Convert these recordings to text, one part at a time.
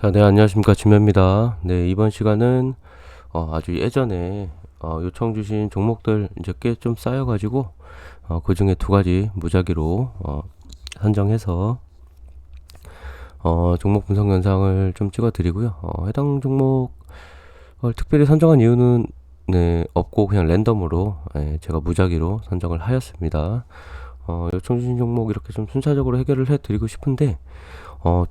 자, 네, 안녕하십니까. 진매입니다. 네, 이번 시간은 어, 아주 예전에 어, 요청 주신 종목들 이제 꽤 좀 쌓여가지고 어, 그 중에 두 가지 무작위로 어, 선정해서 어, 종목 분석 영상을 좀 찍어 드리고요. 어, 해당 종목을 특별히 선정한 이유는 네, 없고 그냥 랜덤으로 예, 제가 무작위로 선정을 하였습니다. 어, 요청 주신 종목 이렇게 좀 순차적으로 해결을 해드리고 싶은데 어,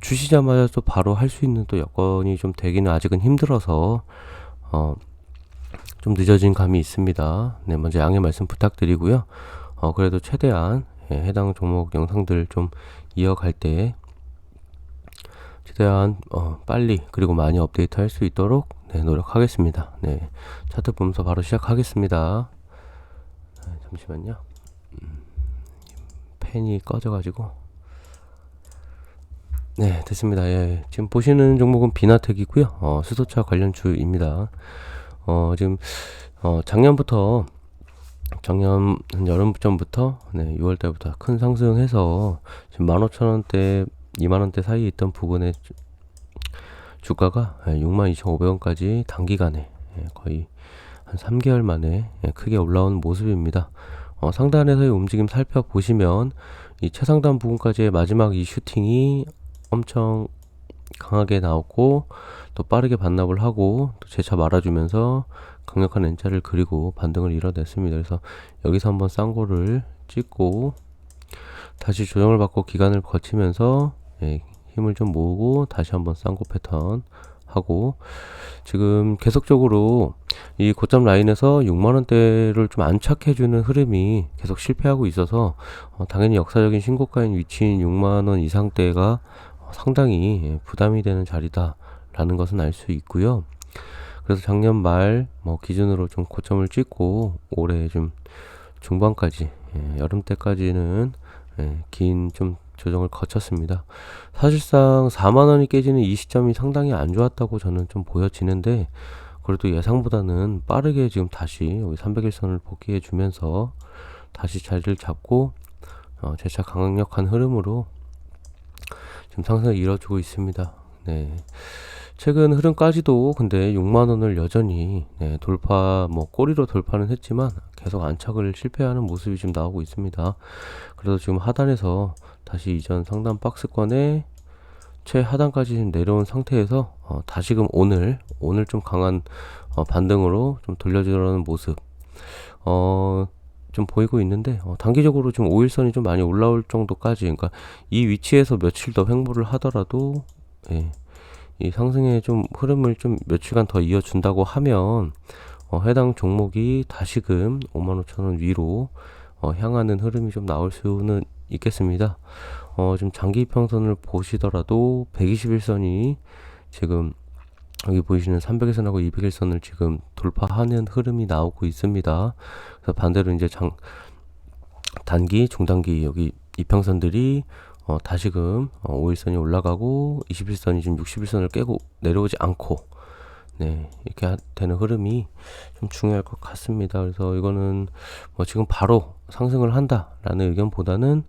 주시자마자 또 바로 할 수 있는 또 여건이 좀 되기는 아직은 힘들어서 어, 좀 늦어진 감이 있습니다. 네, 먼저 양해 말씀 부탁드리고요. 어, 그래도 최대한 예, 해당 종목 영상들 좀 이어갈 때 최대한 어, 빨리 그리고 많이 업데이트 할 수 있도록 네, 노력하겠습니다. 네, 차트 보면서 바로 시작하겠습니다. 네, 잠시만요. 음, 펜이 꺼져가지고 네, 됐습니다. 예, 지금 보시는 종목은 비나텍이고요. 어, 수소차 관련주입니다. 어, 지금 어, 작년부터 작년 한 여름 전부터 네, 6월 달부터 큰 상승해서 지금 15,000원대, 2만 원대 사이에 있던 부분에 주, 주가가 예, 62,500원까지 단기간에 예, 거의 한 3개월 만에 예, 크게 올라온 모습입니다. 어, 상단에서의 움직임 살펴보시면 이 최상단 부분까지의 마지막 이 슈팅이 엄청 강하게 나왔고 또 빠르게 반납을 하고 또 재차 말아주면서 강력한 N자를 그리고 반등을 이뤄냈습니다. 그래서 여기서 한번 쌍고를 찍고 다시 조정을 받고 기간을 거치면서 예, 힘을 좀 모으고 다시 한번 쌍고 패턴 하고 지금 계속적으로 이 고점 라인에서 6만 원대를 좀 안착해주는 흐름이 계속 실패하고 있어서 어, 당연히 역사적인 신고가인 위치인 6만 원 이상대가 상당히 예, 부담이 되는 자리다라는 것은 알 수 있고요. 그래서 작년 말 뭐 기준으로 좀 고점을 찍고 올해 좀 중반까지 예, 여름 때까지는 예, 긴좀 조정을 거쳤습니다. 사실상 4만 원이 깨지는 이 시점이 상당히 안 좋았다고 저는 좀 보여지는데 그래도 예상보다는 빠르게 지금 다시 여기 300일선을 복귀해 주면서 다시 자리를 잡고 어, 재차 강력한 흐름으로 지금 상승을 이뤄주고 있습니다. 네. 최근 흐름까지도 근데 6만 원을 여전히 네, 돌파 뭐 꼬리로 돌파는 했지만 계속 안착을 실패하는 모습이 지금 나오고 있습니다. 그래서 지금 하단에서 다시 이전 상단 박스권에 최하단까지 내려온 상태에서 어, 다시금 오늘 오늘 좀 강한 어, 반등으로 좀 돌려주려는 모습 어, 좀 보이고 있는데 어, 단기적으로 좀 5일선이 좀 많이 올라올 정도까지 그러니까 이 위치에서 며칠 더 횡보를 하더라도 예, 이 상승의 좀 흐름을 좀 며칠간 더 이어준다고 하면 어, 해당 종목이 다시금 55,000원 위로 어, 향하는 흐름이 좀 나올 수는 있겠습니다. 어, 좀 장기 평선을 보시더라도 121선이 지금 여기 보이시는 300일선하고 200일선을 지금 돌파하는 흐름이 나오고 있습니다. 그래서 반대로 이제 장 단기, 중단기 여기 이평선들이 어, 다시금 어, 5일선이 올라가고 21선이 지금 60일선을 깨고 내려오지 않고 네 이렇게 되는 흐름이 좀 중요할 것 같습니다. 그래서 이거는 뭐 지금 바로 상승을 한다라는 의견보다는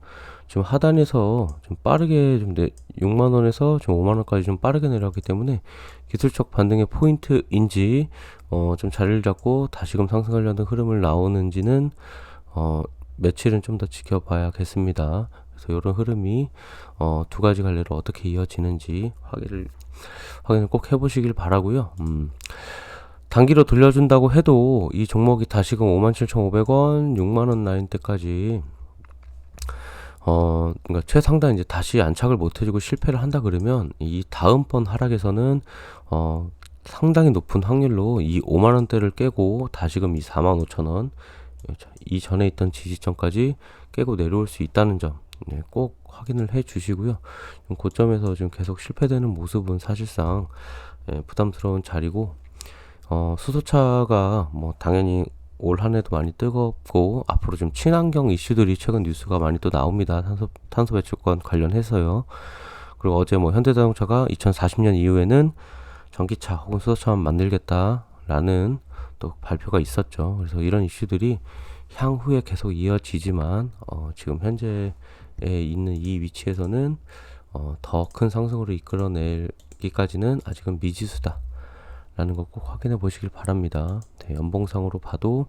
지금 하단에서 좀 빠르게 좀 내, 6만 원에서 좀 5만 원까지 좀 빠르게 내려왔기 때문에 기술적 반등의 포인트인지 어, 좀 자리를 잡고 다시금 상승하려는 흐름을 나오는지는 어, 며칠은 좀 더 지켜봐야겠습니다. 그래서 이런 흐름이 어, 두 가지 갈래로 어떻게 이어지는지 확인을 확인을 꼭 해보시길 바라고요. 음. 단기로 돌려준다고 해도 이 종목이 다시금 57,500원, 6만원 라인 때까지 어, 그러니까 최상단 이제 다시 안착을 못 해주고 실패를 한다 그러면 이 다음번 하락에서는 어, 상당히 높은 확률로 이 5만 원대를 깨고 다시금 이 4만 5천 원 이 전에 있던 지지점까지 깨고 내려올 수 있다는 점 네, 꼭 확인을 해 주시고요. 고점에서 지금 계속 실패되는 모습은 사실상 예, 부담스러운 자리고 어, 수소차가 뭐 당연히 올 한해도 많이 뜨겁고 앞으로 좀 친환경 이슈들이 최근 뉴스가 많이 또 나옵니다. 탄소 탄소 배출권 관련해서요. 그리고 어제 뭐 현대자동차가 2040년 이후에는 전기차 혹은 수소차만 만들겠다라는 또 발표가 있었죠. 그래서 이런 이슈들이 향후에 계속 이어지지만 어, 지금 현재에 있는 이 위치에서는 어, 더 큰 상승으로 이끌어낼 받기까지는 아직은 미지수다. 라는 거 꼭 확인해 보시길 바랍니다. 네, 연봉상으로 봐도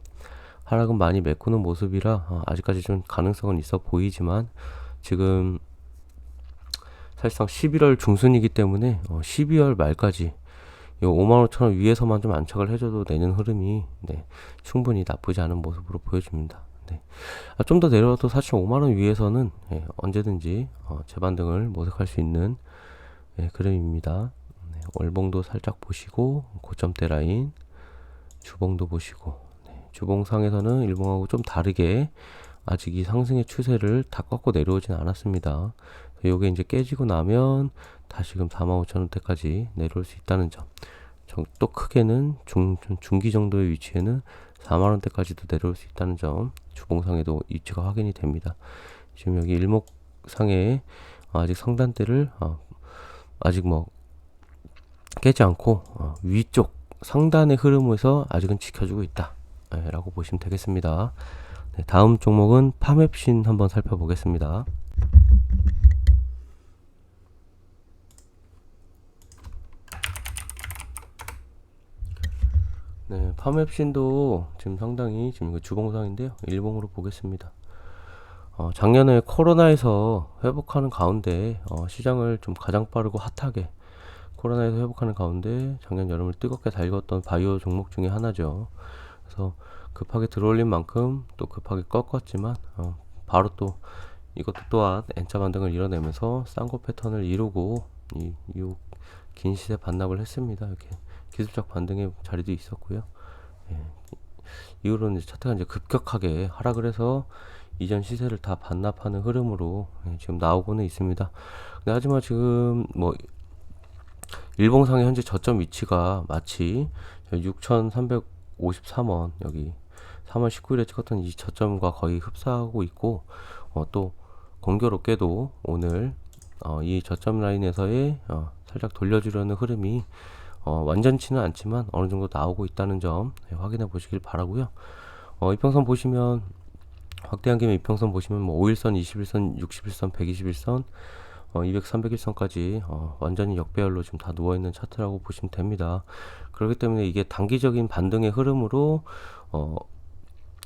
하락은 많이 메꾸는 모습이라 어, 아직까지 좀 가능성은 있어 보이지만 지금 사실상 11월 중순이기 때문에 어, 12월 말까지 이 5만 5천 원 위에서만 좀 안착을 해줘도 내는 흐름이 네, 충분히 나쁘지 않은 모습으로 보여집니다. 네. 아, 좀더 내려와도 사실 5만 원 위에서는 예, 언제든지 어, 재반등을 모색할 수 있는 예, 그림입니다. 네, 월봉도 살짝 보시고 고점대 라인 주봉도 보시고 네, 주봉상에서는 일봉하고 좀 다르게 아직 이 상승의 추세를 다 꺾고 내려오진 않았습니다. 요게 이제 깨지고 나면 다시금 45,000원대까지 내려올 수 있다는 점. 또 크게는 중, 중기 정도의 위치에는 4만원대까지도 내려올 수 있다는 점. 주봉상에도 위치가 확인이 됩니다. 지금 여기 일목상에 아직 상단대를 어, 아직 뭐 깨지 않고 어, 위쪽 상단의 흐름에서 아직은 지켜주고 있다. 네, 라고 보시면 되겠습니다. 네, 다음 종목은 파맵신 한번 살펴보겠습니다. 네, 파맵신도 지금 상당히 지금 이거 주봉상인데요. 일봉으로 보겠습니다. 어, 작년에 코로나에서 회복하는 가운데 어, 시장을 좀 가장 빠르고 핫하게 코로나에서 회복하는 가운데 작년 여름을 뜨겁게 달궜던 바이오 종목 중에 하나죠. 그래서 급하게 들어올린 만큼 또 급하게 꺾었지만 어, 바로 또 이것도 또한 N자 반등을 이뤄내면서 쌍고 패턴을 이루고 이, 이 긴 시세 반납을 했습니다. 이렇게 기술적 반등의 자리도 있었고요. 예. 이후로는 이제 차트가 이제 급격하게 하락을 해서 이전 시세를 다 반납하는 흐름으로 예, 지금 나오고는 있습니다. 근데 하지만 지금 뭐 일봉상의 현재 저점 위치가 마치 6,353원 여기 3월 19일에 찍었던 이 저점과 거의 흡사하고 있고 어, 또 공교롭게도 오늘 어, 이 저점 라인에서의 어, 살짝 돌려주려는 흐름이 어, 완전치는 않지만 어느 정도 나오고 있다는 점 네, 확인해 보시길 바라고요. 어, 이평선 보시면 확대한 김에 이평선 보시면 뭐 5일선, 21선, 61선, 121선, 어, 200, 301선까지 어, 완전히 역배열로 지금 다 누워 있는 차트라고 보시면 됩니다. 그렇기 때문에 이게 단기적인 반등의 흐름으로 어,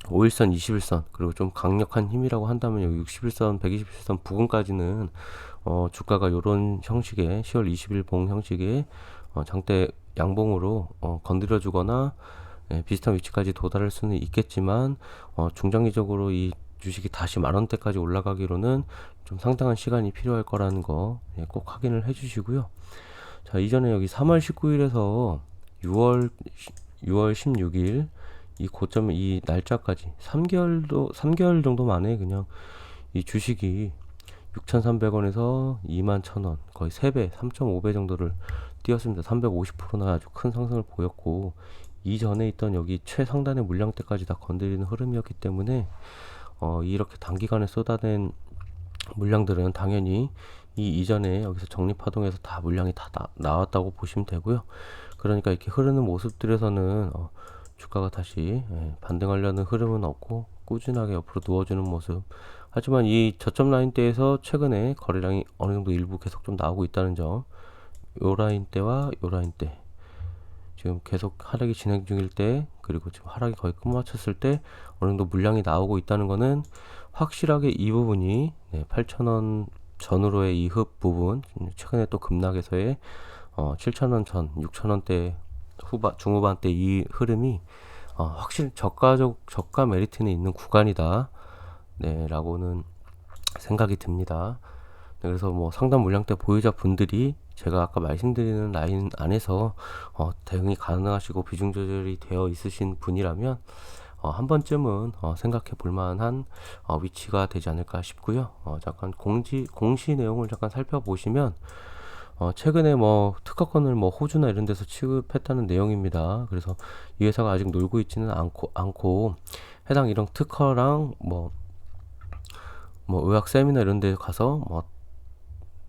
5일선, 21선 그리고 좀 강력한 힘이라고 한다면 여기 61선, 121선 부근까지는 어, 주가가 이런 형식의 10월 20일 봉 형식의 어, 장대 양봉으로 어, 건드려 주거나 예, 비슷한 위치까지 도달할 수는 있겠지만 어, 중장기적으로 이 주식이 다시 만 원대까지 올라가기로는 좀 상당한 시간이 필요할 거라는 거꼭 예, 확인을 해 주시고요. 자, 이전에 여기 3월 19일에서 6월 6월 16일 이 고점 이 날짜까지 3개월도 3개월 정도 만에 그냥 이 주식이 6,300원에서 21,000원 거의 3배, 3.5배 정도를 뛰었습니다. 350%나 아주 큰 상승을 보였고 이전에 있던 여기 최상단의 물량대까지 다 건드리는 흐름이었기 때문에 어, 이렇게 단기간에 쏟아낸 물량들은 당연히 이 이전에 여기서 적립파동에서 다 물량이 다 나, 나왔다고 보시면 되고요. 그러니까 이렇게 흐르는 모습들에서는 어, 주가가 다시 예, 반등하려는 흐름은 없고 꾸준하게 옆으로 누워주는 모습. 하지만 이 저점 라인대에서 최근에 거래량이 어느 정도 일부 계속 좀 나오고 있다는 점. 요 라인 대와 요 라인 대 지금 계속 하락이 진행 중일 때 그리고 지금 하락이 거의 끝마쳤을 때 어느 정도 물량이 나오고 있다는 거는 확실하게 이 부분이 네, 8,000원 전으로의 이 흡 부분 최근에 또 급락해서의 어, 7,000원 전 6,000원대 후반 중후반대 이 흐름이 어, 확실히 저가적 저가 메리트는 있는 구간이다 네 라고는 생각이 듭니다. 네, 그래서 뭐 상단 물량대 보유자 분들이 제가 아까 말씀드리는 라인 안에서 어, 대응이 가능하시고 비중 조절이 되어 있으신 분이라면 어, 한 번쯤은 어, 생각해 볼 만한 어, 위치가 되지 않을까 싶고요. 어, 잠깐 공지 공시 내용을 잠깐 살펴보시면 어, 최근에 뭐 특허권을 뭐 호주나 이런 데서 취급했다는 내용입니다. 그래서 이 회사가 아직 놀고 있지는 않고 않고 해당 이런 특허랑 뭐뭐 뭐 의학 세미나 이런 데 가서 뭐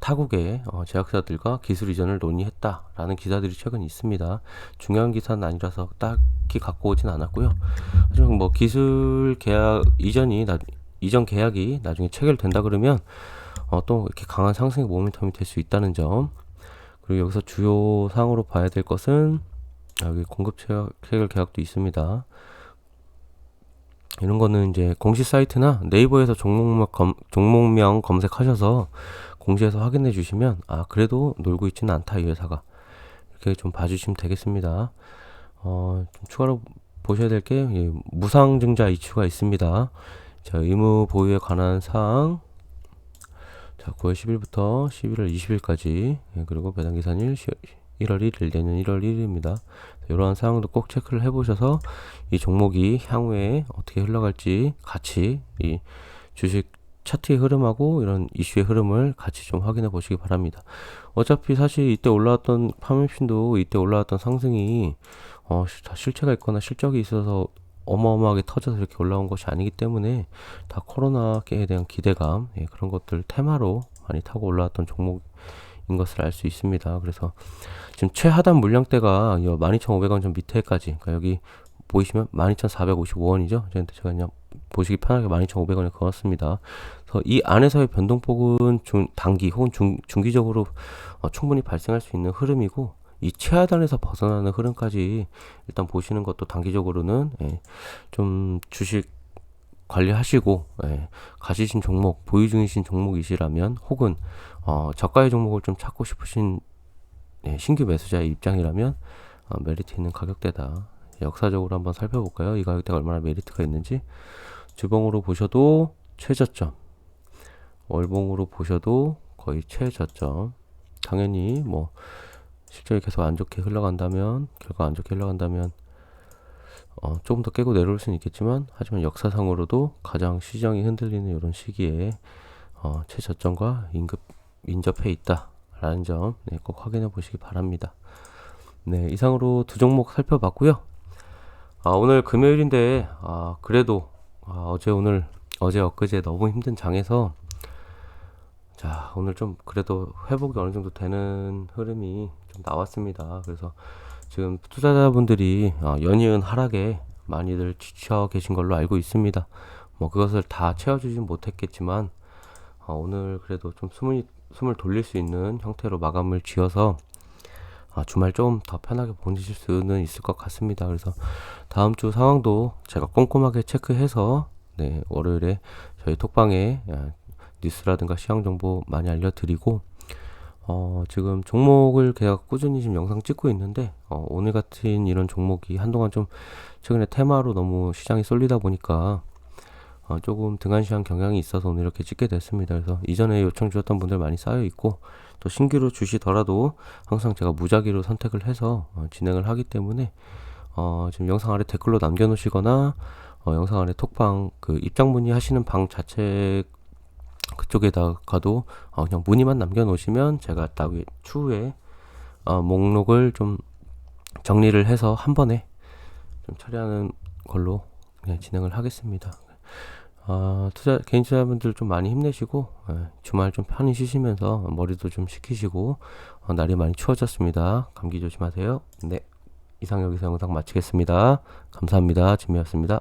타국의 어, 제약사들과 기술 이전을 논의했다라는 기사들이 최근 있습니다. 중요한 기사는 아니라서 딱히 갖고 오진 않았고요. 하지만 뭐 기술 계약 이전이 나, 이전 계약이 나중에 체결된다 그러면 어, 또 이렇게 강한 상승의 모멘텀이 될 수 있다는 점. 그리고 여기서 주요 사항으로 봐야 될 것은 여기 공급 체결 계약도 있습니다. 이런 거는 이제 공시 사이트나 네이버에서 종목명, 검, 종목명 검색하셔서 공시에서 확인해 주시면 아 그래도 놀고 있지는 않다 이 회사가 이렇게 좀 봐주시면 되겠습니다. 어, 좀 추가로 보셔야 될 게 무상증자 이슈가 있습니다. 자, 의무 보유에 관한 사항 자, 9월 10일부터 11월 20일까지 예, 그리고 배당 계산일 1월 1일 내년 1월 1일입니다. 이러한 사항도 꼭 체크를 해보셔서 이 종목이 향후에 어떻게 흘러갈지 같이 이 주식 차트의 흐름하고 이런 이슈의 흐름을 같이 좀 확인해 보시기 바랍니다. 어차피 사실 이때 올라왔던 파매핀도 이때 올라왔던 상승이 어, 다 실체가 있거나 실적이 있어서 어마어마하게 터져서 이렇게 올라온 것이 아니기 때문에 다 코로나에 대한 기대감 예, 그런 것들 테마로 많이 타고 올라왔던 종목인 것을 알 수 있습니다. 그래서 지금 최하단 물량대가 12,500원 좀 밑에까지 그러니까 여기 보이시면 12,455원이죠. 제가 그냥 보시기 편하게 12,500원에 걸었습니다. 그래서 이 안에서의 변동폭은 중, 단기 혹은 중, 중기적으로 어, 충분히 발생할 수 있는 흐름이고 이 최하단에서 벗어나는 흐름까지 일단 보시는 것도 단기적으로는 예, 좀 주식 관리하시고 예, 가지신 종목 보유 중이신 종목이시라면 혹은 어, 저가의 종목을 좀 찾고 싶으신 예, 신규 매수자의 입장이라면 어, 메리트 있는 가격대다. 역사적으로 한번 살펴볼까요? 이 가격대가 얼마나 메리트가 있는지 주봉으로 보셔도 최저점 월봉으로 보셔도 거의 최저점 당연히 뭐 실적이 계속 안 좋게 흘러간다면 결과 안 좋게 흘러간다면 어, 조금 더 깨고 내려올 수는 있겠지만 하지만 역사상으로도 가장 시장이 흔들리는 이런 시기에 어, 최저점과 인급 인접해 있다라는 점 네, 꼭 확인해 보시기 바랍니다. 네 이상으로 두 종목 살펴봤고요. 아, 오늘 금요일인데 아, 그래도 아, 어제 오늘 어제 엊그제 너무 힘든 장에서 자 오늘 좀 그래도 회복이 어느 정도 되는 흐름이 좀 나왔습니다. 그래서 지금 투자자분들이 어, 연이은 하락에 많이들 지쳐 계신 걸로 알고 있습니다. 뭐 그것을 다 채워주진 못했겠지만 어, 오늘 그래도 좀 숨을, 숨을 돌릴 수 있는 형태로 마감을 지어서 아, 주말 좀 더 편하게 보내실 수는 있을 것 같습니다. 그래서 다음 주 상황도 제가 꼼꼼하게 체크해서 네, 월요일에 저희 톡방에 아, 뉴스라든가 시황 정보 많이 알려드리고 어, 지금 종목을 제가 꾸준히 지금 영상 찍고 있는데 어, 오늘 같은 이런 종목이 한동안 좀 최근에 테마로 너무 시장이 쏠리다 보니까 어, 조금 등한시한 경향이 있어서 오늘 이렇게 찍게 됐습니다. 그래서 이전에 요청 주셨던 분들 많이 쌓여 있고 또 신규로 주시더라도 항상 제가 무작위로 선택을 해서 어, 진행을 하기 때문에 어, 지금 영상 아래 댓글로 남겨놓으시거나 어, 영상 아래 톡방 그 입장 문의하시는 방 자체 그쪽에다가도 어, 그냥 문의만 남겨놓으시면 제가 딱 추후에 어, 목록을 좀 정리를 해서 한 번에 좀 처리하는 걸로 그냥 진행을 하겠습니다. 어, 투자 개인 투자분들 좀 많이 힘내시고 예, 주말 좀 편히 쉬시면서 머리도 좀 식히시고 어, 날이 많이 추워졌습니다. 감기 조심하세요. 네 이상 여기서 영상 마치겠습니다. 감사합니다. 진미였습니다.